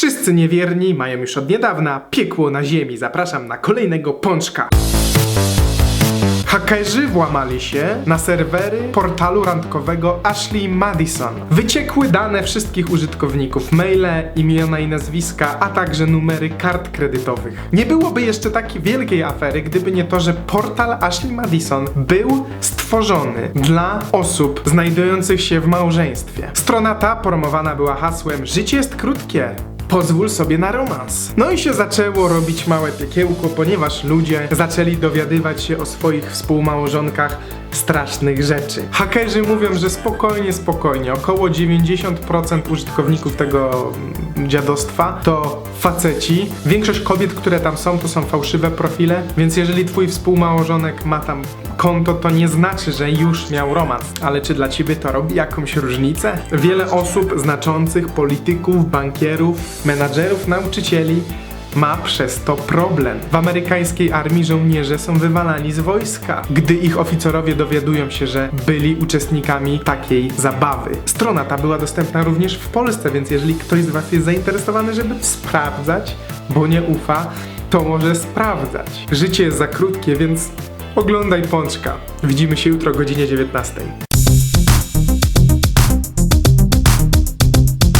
Wszyscy niewierni mają już od niedawna piekło na ziemi. Zapraszam na kolejnego pączka. Hakerzy włamali się na serwery portalu randkowego Ashley Madison. Wyciekły dane wszystkich użytkowników, maile, imiona i nazwiska, a także numery kart kredytowych. Nie byłoby jeszcze takiej wielkiej afery, gdyby nie to, że portal Ashley Madison był stworzony dla osób znajdujących się w małżeństwie. Strona ta promowana była hasłem Życie jest krótkie, Pozwól sobie na romans. No i się zaczęło robić małe piekiełko, ponieważ ludzie zaczęli dowiadywać się o swoich współmałżonkach strasznych rzeczy. Hakerzy mówią, że spokojnie, spokojnie, około 90% użytkowników tego mm, dziadostwa to faceci. Większość kobiet, które tam są, to są fałszywe profile, więc jeżeli twój współmałżonek ma tam konto, to nie znaczy, że już miał romans. Ale czy dla ciebie to robi jakąś różnicę? Wiele osób znaczących, polityków, bankierów, menadżerów, nauczycieli ma przez to problem. W amerykańskiej armii żołnierze są wywalani z wojska, gdy ich oficerowie dowiadują się, że byli uczestnikami takiej zabawy. Strona ta była dostępna również w Polsce, więc jeżeli ktoś z Was jest zainteresowany, żeby sprawdzać, bo nie ufa, to może sprawdzać. Życie jest za krótkie, więc oglądaj pączka. Widzimy się jutro o godzinie 19.